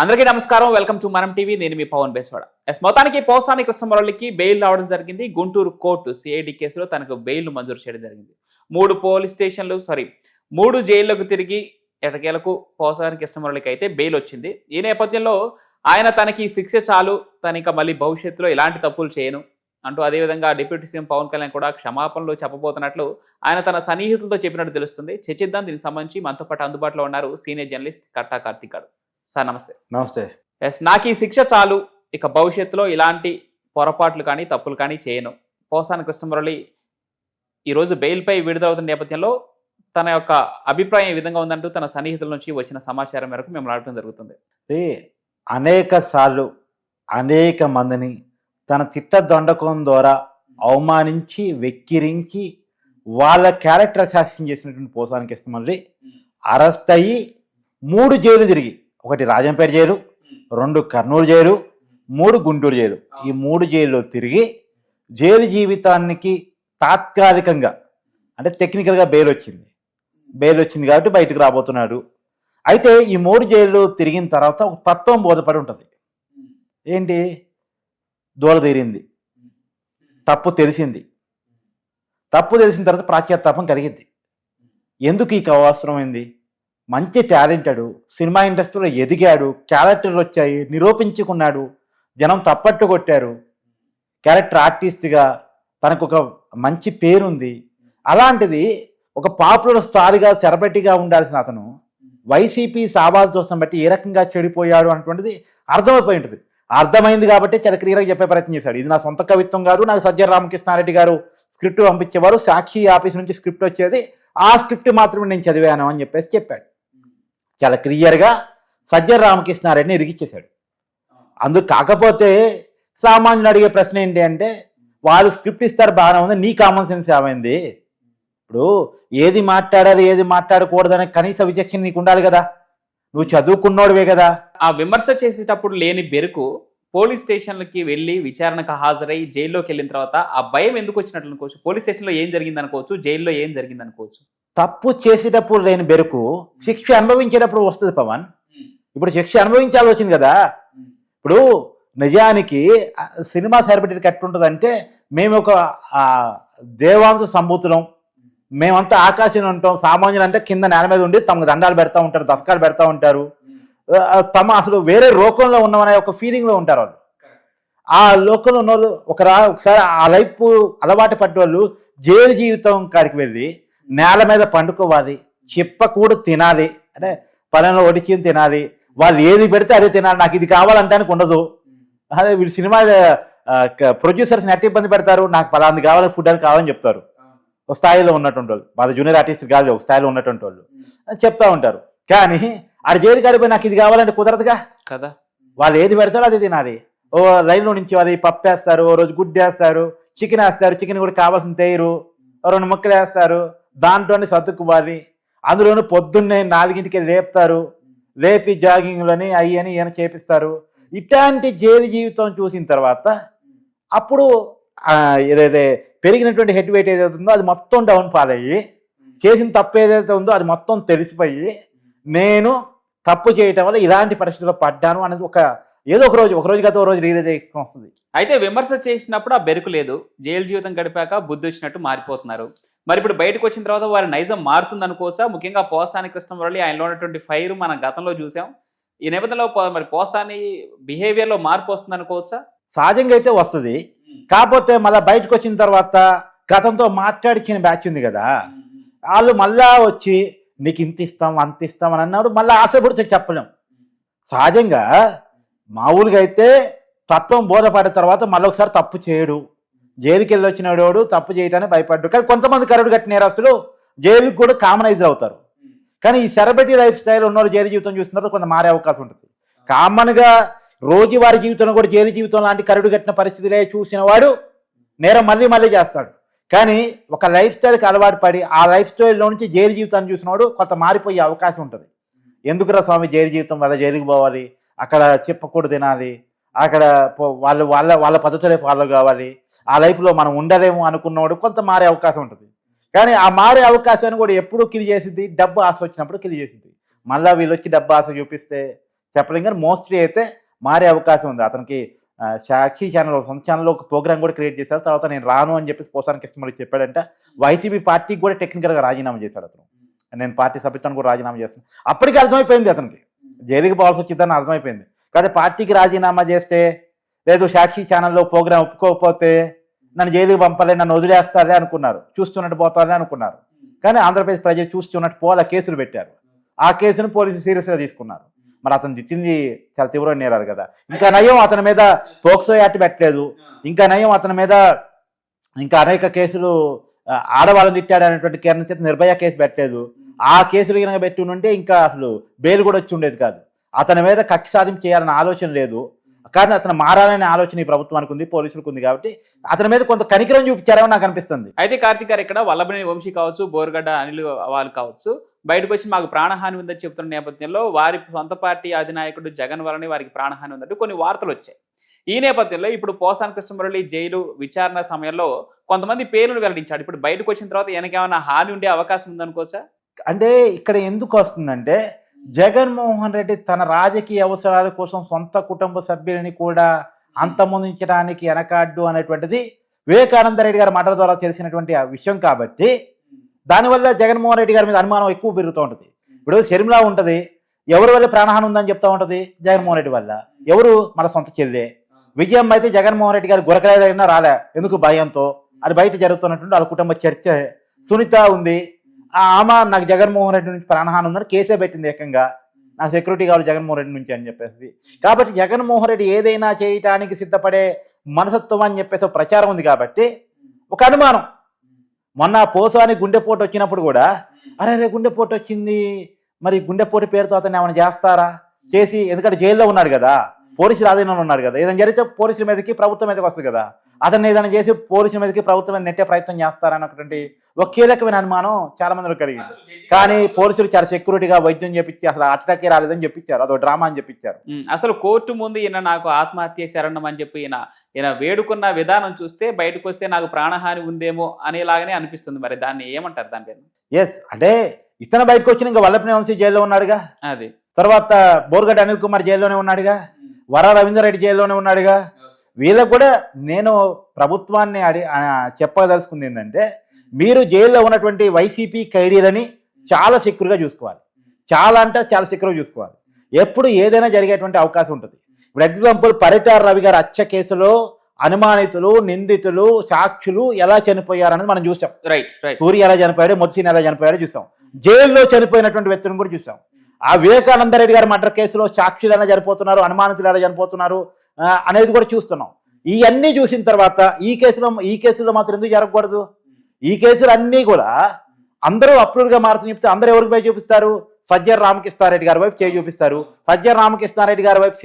అందరికీ నమస్కారం. Welcome to మనం టీవీ. నేను మీ పవన్ బేస్వాడ. ఎస్ మొత్తానికి పోసాని కృష్ణమురళికి బెయిల్ రావడం జరిగింది. గుంటూరు కోర్టు సిఐడి కేసులో తనకు బెయిల్ మంజూరు చేయడం జరిగింది. మూడు పోలీస్ స్టేషన్లు సారీ మూడు జైళ్ళకు తిరిగి ఎటకేలకు పోసాని కృష్ణమురళికి అయితే బెయిల్ వచ్చింది. ఈ నేపథ్యంలో ఆయన తనకి శిక్ష చాలు తన ఇంకా మళ్ళీ భవిష్యత్తులో ఎలాంటి తప్పులు చేయను అంటూ అదేవిధంగా డిప్యూటీ సీఎం పవన్ కళ్యాణ్ కూడా క్షమాపణలు చెప్పబోతున్నట్లు ఆయన తన సన్నిహితులతో చెప్పినట్టు తెలుస్తుంది. చర్చిద్దాం దీనికి సంబంధించి మనతో పాటు అందుబాటులో ఉన్నారు సీనియర్ జర్నలిస్ట్ కట్టా కార్తీక్ గారు. సార్ నమస్తే. నమస్తే. ఎస్ నాకు ఈ శిక్ష చాలు. ఇక భవిష్యత్తులో ఇలాంటి పొరపాట్లు కానీ తప్పులు కానీ చేయను. పోసాని కృష్ణమురళి ఈరోజు బెయిల్పై విడుదలవుతున్న నేపథ్యంలో తన యొక్క అభిప్రాయం ఏ విధంగా ఉందంటూ తన సన్నిహితుల నుంచి వచ్చిన సమాచారం మేరకు మేము అడగడం జరుగుతుంది. అనేక సార్లు అనేక మందిని తన తిట్ట దొండకం ద్వారా అవమానించి వెక్కిరించి వాళ్ళ క్యారెక్టర్ అసాసిన్ చేసినటువంటి పోసానికి ఇష్టమల్లి అరెస్ట్ అయ్యి మూడు జైలు తిరిగి ఒకటి రాజంపేట జైలు రెండు కర్నూలు జైలు మూడు గుంటూరు జైలు ఈ మూడు జైల్లో తిరిగి జైలు జీవితానికి తాత్కాలికంగా అంటే టెక్నికల్గా బెయిల్ వచ్చింది. బెయిల్ వచ్చింది కాబట్టి బయటకు రాబోతున్నాడు. అయితే ఈ మూడు జైళ్ళు తిరిగిన తర్వాత ఒక తత్వం బోధపడి ఉంటుంది. ఏంటి? దూల తీరింది. తప్పు తెలిసింది. తప్పు తెలిసిన తర్వాత ప్రాచ్యత్తాపం కలిగింది ఎందుకు ఈ అవసరమైంది మంచి టాలెంటెడ్ సినిమా ఇండస్ట్రీలో ఎదిగాడు క్యారెక్టర్లు వచ్చాయి నిరూపించుకున్నాడు జనం తప్పట్టు కొట్టారు క్యారెక్టర్ ఆర్టిస్ట్గా తనకు ఒక మంచి పేరుంది. అలాంటిది ఒక పాపులర్ స్టార్గా సెలబ్రిటీగా ఉండాల్సిన అతను వైసీపీ సావాజ్ దోషం బట్టి ఏ రకంగా చెడిపోయాడు అన్నటువంటిది అర్థమైపోయి ఉంటుంది అర్థమైంది కాబట్టి చాలా చెప్పే ప్రయత్నం చేశాడు. ఇది నా సొంత కవిత్వం కాదు నాకు సజ్జన రామకృష్ణారెడ్డి గారు స్క్రిప్ట్ పంపించేవారు. సాక్షి ఆఫీస్ నుంచి స్క్రిప్ట్ వచ్చేది. ఆ స్క్రిప్ట్ మాత్రమే నేను చదివాను అని చెప్పేసి చెప్పాడు. చాలా క్లియర్గా సజ్జన రామకృష్ణారెడ్డిని ఇరిగిచ్చేశాడు అందుకు కాకపోతే సామాన్యులు అడిగే ప్రశ్న ఏంటి అంటే వాళ్ళు స్క్రిప్ట్ ఇస్తారు బాగానే ఉంది నీ కామన్ సెన్స్ ఏమైంది? ఇప్పుడు ఏది మాట్లాడాలి ఏది మాట్లాడకూడదనే కనీస విచక్షణ నీకు ఉండాలి కదా. నువ్వు చదువుకున్నోడివే కదా. ఆ విమర్శ చేసేటప్పుడు లేని బెరుకు పోలీస్ స్టేషన్లకి వెళ్ళి విచారణకు హాజరై జైల్లోకి వెళ్ళిన తర్వాత ఆ భయం ఎందుకు వచ్చినట్లు అనుకోవచ్చు? పోలీస్ స్టేషన్లో ఏం జరిగింది అనుకోవచ్చు జైల్లో ఏం జరిగింది అనుకోవచ్చు తప్పు చేసేటప్పుడు లేని బెరుకు శిక్ష అనుభవించేటప్పుడు వస్తుంది పవన్. ఇప్పుడు శిక్ష అనుభవించాల్సి వచ్చింది కదా. ఇప్పుడు నిజానికి సినిమా సరిపెట్టి ఎట్టుంటుందంటే మేము ఒక ఆ, దేవాంశ సంభూతులం. మేమంతా ఆకాశంలో ఉంటాం. సామాన్యులు అంటే కింద నేల మీద ఉండి తమకు దండాలు పెడతా ఉంటారు దశకాలు పెడతా ఉంటారు. తమ అసలు వేరే లోకంలో ఉన్నామనే ఒక ఫీలింగ్లో ఉంటారు వాళ్ళు. ఆ లోకంలో ఉన్న వాళ్ళు ఒక రా ఒకసారి ఆ లైఫ్ అలవాటు పడ్డ వాళ్ళు జైలు జీవితం కాడికి వెళ్ళి నేల మీద పండుకోవాలి. చెప్పకూడదు తినాలి. అంటే పనులు వడిచి తినాలి. వాళ్ళు ఏది పెడితే అదే తినాలి. నాకు ఇది కావాలంటానికి ఉండదు. అదే వీళ్ళు సినిమా ప్రొడ్యూసర్స్ని ఎట్ట ఇబ్బంది పెడతారు. నాకు పలాంది కావాలి ఫుడ్ అని కావాలని చెప్తారు. ఒక స్థాయిలో ఉన్నటువంటి వాళ్ళు. వాళ్ళ జూనియర్ ఆర్టిస్ట్ కాదు ఒక స్థాయిలో ఉన్నటువంటి వాళ్ళు. అని చెప్తా ఉంటారు. కానీ ఆడ జైలు కాడిపోయి నాకు ఇది కావాలంటే కుదరదుగా? కదా. వాళ్ళు ఏది పెడతారో అది తినాలి. ఓ లైన్లో నుంచి వాళ్ళు పప్పు వేస్తారు ఓ రోజు గుడ్డు వేస్తారు చికెన్ వేస్తారు చికెన్ కూడా కావాల్సిన తేయరు ఓ రెండు ముక్కలు వేస్తారు. దాంట్లోనే సర్దుకువాలి. అందులోనూ పొద్దున్నే నాలుగింటికి లేపుతారు. లేపి జాగింగ్లని అయ్యి అని ఈయన చేపిస్తారు. ఇట్లాంటి జైలు జీవితం చూసిన తర్వాత అప్పుడు ఏదైతే పెరిగినటువంటి హెడ్ వెయిట్ ఏదైతే ఉందో అది మొత్తం డౌన్ ఫాల్ అయ్యి చేసిన తప్పు ఏదైతే ఉందో అది మొత్తం తెలిసిపోయి నేను తప్పు చేయటం వల్ల ఇలాంటి పరిస్థితుల్లో పడ్డాను అనేది ఒక ఏదో ఒక రోజు ఒక రోజు గత ఒక రోజు రియలైజేషన్ వస్తుంది. అయితే విమర్శ చేసినప్పుడు ఆ బెరుకు లేదు. జైలు జీవితం గడిపాక బుద్ధి వచ్చినట్టు మారిపోతున్నారు. మరి ఇప్పుడు బయటకు వచ్చిన తర్వాత వారి నైజం మారుతుంది అనుకోవచ్చా ముఖ్యంగా పోసాని కృష్ణమురళి ఆయనలో ఉన్నటువంటి ఫైర్ మనం గతంలో చూసాం. ఈ నేపథ్యంలో మరి పోసాని బిహేవియర్లో మార్పు వస్తుంది అనుకోవచ్చా సహజంగా అయితే వస్తుంది. కాకపోతే మళ్ళీ బయటకు వచ్చిన తర్వాత గతంతో మాట్లాడిచిన బ్యాచ్ ఉంది కదా. వాళ్ళు మళ్ళా వచ్చి నీకు ఇంత ఇస్తాం అంత ఇస్తాం అని అన్నారు. మళ్ళీ ఆశపడితే చెప్పలేం. సహజంగా మామూలుగా అయితే తత్వం బోధపడిన తర్వాత మళ్ళీ ఒకసారి తప్పు చేయడు. జైలుకి వెళ్ళి వచ్చినోడు తప్పు చేయటానికి భయపడ్డు కానీ కొంతమంది కరుడు కట్టిన నేరస్తులు జైలుకి కూడా కామనైజ్ అవుతారు. కానీ ఈ సెలబ్రిటీ లైఫ్ స్టైల్ ఉన్నవారు జైలు జీవితం చూసిన తర్వాత కొంత మారే అవకాశం ఉంటుంది. కామన్గా రోజువారీ జీవితంలో కూడా జైలు జీవితం లాంటి కరుడు కట్టిన పరిస్థితులే చూసిన వాడు నేరం మళ్ళీ మళ్ళీ చేస్తాడు. కానీ ఒక లైఫ్ స్టైల్కి అలవాటు పడి ఆ లైఫ్ స్టైల్లో నుంచి జైలు జీవితాన్ని చూసినవాడు కొంత మారిపోయే అవకాశం ఉంటుంది. ఎందుకురా స్వామి జైలు జీవితం వల్ల జైలుకి పోవాలి? అక్కడ చెప్పకూడదు తినాలి అక్కడ పో- వాళ్ళు వాళ్ళ వాళ్ళ పద్ధతులే ఫాలో కావాలి. ఆ లైఫ్లో మనం ఉండలేము అనుకున్నవాడు కొంత మారే అవకాశం ఉంటుంది. కానీ ఆ మారే అవకాశాన్ని కూడా ఎప్పుడు కిలి చేసింది డబ్బు ఆశ వచ్చినప్పుడు కిలి చేసింది మళ్ళీ వీళ్ళు వచ్చి డబ్బు ఆశ చూపిస్తే చెప్పలేం కానీ మోస్ట్లీ అయితే మారే అవకాశం ఉంది. అతనికి సాక్షి ఛానల్ సొంత ఛానల్లో ఒక ప్రోగ్రామ్ కూడా క్రియేట్ చేశారు తర్వాత నేను రాను అని చెప్పి పోసానికి కృష్ణమూర్తి చెప్పాడంటే. వైసీపీ పార్టీకి కూడా టెక్నికల్గా రాజీనామా చేశాడు అతను. నేను పార్టీ సభ్యత్వాన్ని కూడా రాజీనామా చేస్తున్నాను అప్పటికి అర్థమైపోయింది అతనికి. జైలుకి పోవాల్సి వచ్చిందని అర్థమైపోయింది. కానీ పార్టీకి రాజీనామా చేస్తే లేదు సాక్షి ఛానల్లో ప్రోగ్రాం ఒప్పుకోకపోతే నన్ను జైలుకి పంపాలి నన్ను వదిలేస్తారే అనుకున్నారు. చూస్తున్నట్టు పోతారే అనుకున్నారు. కానీ ఆంధ్రప్రదేశ్ ప్రజలు చూస్తున్నట్టు పోలా కేసులు పెట్టారు. ఆ కేసును పోలీసులు సీరియస్గా తీసుకున్నారు. మరి అతను తిట్టింది చాలా తీవ్రమైన నేరారు కదా. ఇంకా నయం అతని మీద పోక్సో యాక్ట్ పెట్టలేదు. ఇంకా నయం అతని మీద ఇంకా అనేక కేసులు ఆడవాళ్ళని తిట్టాడు అనేటువంటి కేరణ చేత నిర్భయ కేసు పెట్టలేదు. ఆ కేసులు కనుక పెట్టి ఉంటే ఇంకా అసలు బెయిల్ కూడా వచ్చి ఉండేది కాదు. అతని మీద కక్ష సాధింపు చేయాలన్న ఆలోచన లేదు. కానీ అతను మారాలనే ఆలోచన ఈ ప్రభుత్వానికి ఉంది పోలీసులకు ఉంది కాబట్టి అతని మీద కొంత కనికరం చూపించారేమో నాకు అనిపిస్తుంది. అయితే కార్తీక్ గారు ఇక్కడ వల్లభనేని వంశీ కావచ్చు బోర్గడ్డ అనిల్ వాళ్ళు కావచ్చు బయటకు వచ్చి మాకు ప్రాణహాని ఉందని చెప్తున్న నేపథ్యంలో వారి సొంత పార్టీ అధినాయకుడు జగన్ వలన వారికి ప్రాణహాని ఉందంటూ కొన్ని వార్తలు వచ్చాయి. ఈ నేపథ్యంలో ఇప్పుడు పోసాన్ కృష్ణమురళి జైలు విచారణ సమయంలో కొంతమంది పేర్లను వెల్లడించాడు. ఇప్పుడు బయటకు వచ్చిన తర్వాత వెనకేమైనా హాని ఉండే అవకాశం ఉందనుకోవచ్చా? అంటే ఇక్కడ ఎందుకు వస్తుందంటే జగన్మోహన్ రెడ్డి తన రాజకీయ అవసరాల కోసం సొంత కుటుంబ సభ్యులని కూడా అంతమొందించడానికి వెనకాడ్డు అనేటువంటిది వివేకానంద రెడ్డి గారి మాటల ద్వారా తెలిసినటువంటి ఆ విషయం కాబట్టి దానివల్ల జగన్మోహన్ రెడ్డి గారి మీద అనుమానం ఎక్కువ పెరుగుతూ ఉంటుంది. ఇప్పుడు షర్మిలా ఉంటుంది ఎవరి వల్ల ప్రాణహాని ఉందని చెప్తా ఉంటుంది జగన్మోహన్ రెడ్డి వల్ల. ఎవరు? మన సొంత చెల్లె. విజయం అయితే జగన్మోహన్ రెడ్డి గారు గురకలే దగ్గర రాలే. ఎందుకు భయంతో? అది బయట జరుగుతున్నటువంటి వాళ్ళ కుటుంబ చర్చ సునీత ఉంది. ఆమె నాకు జగన్మోహన్ రెడ్డి నుంచి ప్రాణహాని ఉన్నారు కేసే పెట్టింది ఏకంగా. నా సెక్యూరిటీ కావాలి జగన్మోహన్ రెడ్డి నుంచి అని చెప్పేసి. కాబట్టి జగన్మోహన్ రెడ్డి ఏదైనా చేయటానికి సిద్ధపడే మనసత్వం అని చెప్పేసి ప్రచారం ఉంది కాబట్టి ఒక అనుమానం. మొన్న పోసాని గుండెపోటు వచ్చినప్పుడు కూడా అరే రే గుండెపోటు వచ్చింది. మరి గుండెపోటు పేరుతో అతను ఏమైనా చేస్తారా? చేసి ఎందుకంటే జైల్లో ఉన్నాడు కదా. పోలీసులు ఆధీనంలో ఉన్నాడు కదా. ఏదైనా జరిగితే పోలీసుల మీదకి ప్రభుత్వం మీదకి వస్తుంది కదా. అతన్ని ఏదైనా చేసి పోలీసుల మీదకి ప్రభుత్వం నెట్టే ప్రయత్నం చేస్తారన్నటువంటి ఒక కీలకమైన అనుమానం చాలా మందిలో కలిగింది. కానీ పోలీసులు చాలా సెక్యూరిటీగా వైద్యం చెప్పించి అసలు అటాకే రాలేదని చెప్పించారు అదో డ్రామా అని చెప్పించారు అసలు కోర్టు ముందు ఈయన నాకు ఆత్మహత్య శరణం అని చెప్పి ఈయన ఈయన వేడుకున్న విధానం చూస్తే బయటకు వస్తే నాకు ప్రాణహాని ఉందేమో అనేలాగానే అనిపిస్తుంది మరి. దాన్ని ఏమంటారు దాని పేరు? ఎస్ అంటే ఇతను బయటకు వచ్చిన ఇంకా వల్లభనేని వంశీ జైల్లో ఉన్నాడుగా. అది. తర్వాత బోర్గడ్డ అనిల్ కుమార్ జైల్లోనే ఉన్నాడుగా. వర రవీందర్ రెడ్డి జైల్లోనే ఉన్నాడుగా. వీళ్ళకు కూడా నేను ప్రభుత్వాన్ని అడి చెప్పదలుచుకుంది ఏంటంటే మీరు జైల్లో ఉన్నటువంటి వైసీపీ ఖైడీలని చాలా సెక్యూర్గా చూసుకోవాలి. చాలా అంటే చాలా సెక్యూర్గా చూసుకోవాలి. ఎప్పుడు ఏదైనా జరిగేటువంటి అవకాశం ఉంటుంది. ఇప్పుడు ఎగ్జాంపుల్ పరిటార్ రవి గారు హత్య కేసులో అనుమానితులు నిందితులు సాక్షులు ఎలా చనిపోయారనేది మనం చూసాం. రైట్ సూర్య ఎలా చనిపోయాడు మొదసిన ఎలా చనిపోయాడో చూసాం. జైల్లో చనిపోయినటువంటి వ్యక్తులను కూడా చూసాం. ఆ వివేకానంద రెడ్డి గారి మర్డర్ కేసులో సాక్షులు ఎలా చనిపోతున్నారు అనుమానితులు ఎలా చనిపోతున్నారు అనేది కూడా చూస్తున్నాం. ఇవన్నీ చూసిన తర్వాత ఈ కేసులో ఈ కేసులో మాత్రం ఎందుకు జరగకూడదు? ఈ కేసులు అన్నీ కూడా అందరూ అప్రూవ్గా మారుతూ చెప్తే అందరూ ఎవరికి పై చూపిస్తారు? సజ్జర్ రామకృష్ణారెడ్డి గారి వైపు చేయి చూపిస్తారు. సజ్జర్ రామకృష్ణారెడ్డి గారి వైపు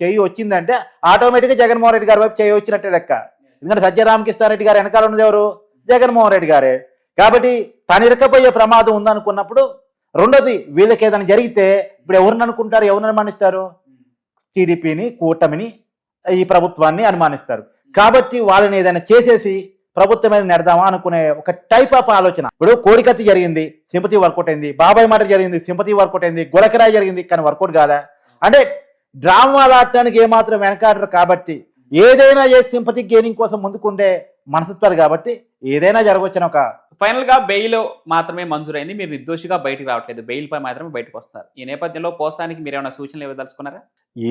చేయి వచ్చిందంటే ఆటోమేటిక్గా జగన్మోహన్ రెడ్డి గారి వైపు చేయి వచ్చినట్టే లెక్క. ఎందుకంటే సజ్జర్ రామకృష్ణారెడ్డి గారు వెనకాల ఉన్నది ఎవరు? జగన్మోహన్ రెడ్డి గారే. కాబట్టి తను ఇరకపోయే ప్రమాదం ఉందనుకున్నప్పుడు రెండోది వీళ్ళకి ఏదైనా జరిగితే ఇప్పుడు ఎవరిని అనుకుంటారు? ఎవరిని మన్నిస్తారు టీడీపీని కూటమిని ఈ ప్రభుత్వాన్ని అనుమానిస్తారు. కాబట్టి వాళ్ళని ఏదైనా చేసేసి ప్రభుత్వం మీద నెడదామా అనుకునే ఒక టైప్ ఆఫ్ ఆలోచన. ఇప్పుడు కోడికత్తి జరిగింది సింపతి వర్కౌట్ అయింది బాబాయ్ మాట జరిగింది సింపతి వర్కౌట్ అయింది గులకరాయి జరిగింది కానీ వర్కౌట్ కాదా అంటే డ్రామాలు ఆడటానికి ఏమాత్రం వెనకాడరు కాబట్టి ఏదైనా చేసి సింపతి గెయినింగ్ కోసం ముందుకుండే మనసత్వాలు కాబట్టి ఏదైనా జరగవచ్చని ఒక ఫైనల్గా బెయిల్ మాత్రమే మంజూరైంది. మీరు నిర్దోషిగా బయటకు రావట్లేదు. బెయిల్ పై మాత్రమే బయటకు వస్తారు. ఈ నేపథ్యంలో పోసానికి మీరు ఏమైనా సూచనలు ఇవ్వదలుచుకున్నారా?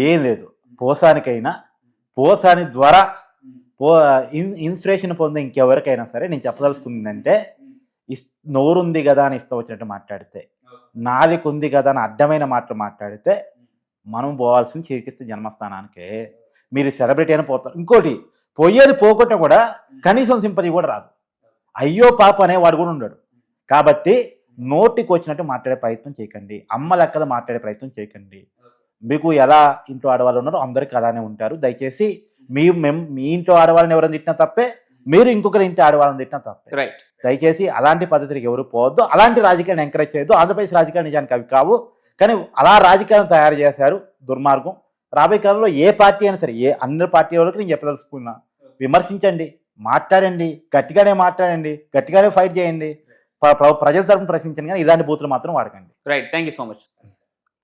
ఏం లేదు. పోసానికైనా పోసాని ద్వారా పో ఇన్ ఇన్స్పిరేషన్ పొందే ఇంకెవరికైనా సరే నేను చెప్పదలుచుకుందంటే ఇస్ నోరుంది కదా అని ఇష్టం వచ్చినట్టు మాట్లాడితే నాలుక ఉంది కదా అని అడ్డమైన మాటలు మాట్లాడితే మనం పోవాల్సింది శ్రీకృష్ణ జన్మస్థానానికే. మీరు సెలబ్రిటీ అని పోతారు. ఇంకోటి పోయేది పోగొట్ట కూడా కనీసం సింపతి కూడా రాదు. అయ్యో పాప అనేవాడు కూడా ఉండడు. కాబట్టి నోటికి వచ్చినట్టు మాట్లాడే ప్రయత్నం చేయకండి. అమ్మ లెక్కలు మాట్లాడే ప్రయత్నం చేయకండి. మీకు ఎలా ఇంట్లో ఆడవాళ్ళు ఉన్నారో అందరికీ అలానే ఉంటారు. దయచేసి మీ మెం మీ ఇంట్లో ఆడవాళ్ళని ఎవరైనా తిట్టినా తప్పే మీరు ఇంకొకరి ఇంటి ఆడవాళ్ళని తిట్టినా తప్పే. రైట్ దయచేసి అలాంటి పద్ధతికి ఎవరు పోవద్దు. అలాంటి రాజకీయాన్ని ఎంకరేజ్ చేయొద్దు. ఆంధ్రప్రదేశ్ రాజకీయాలు నిజానికి అవి కావు. కానీ అలా రాజకీయాలను తయారు చేశారు దుర్మార్గం. రాబోయే కాలంలో ఏ పార్టీ అయినా సరే ఏ అన్ని పార్టీ వాళ్ళకి నేను చెప్పదలుచుకున్నా విమర్శించండి మాట్లాడండి గట్టిగానే మాట్లాడండి గట్టిగానే ఫైట్ చేయండి ప్ర- ప్ర- ప్రజల తరపున ప్రశ్నించండి కానీ ఇలాంటి బూతులు మాత్రం వాడకండి. Right thank you so much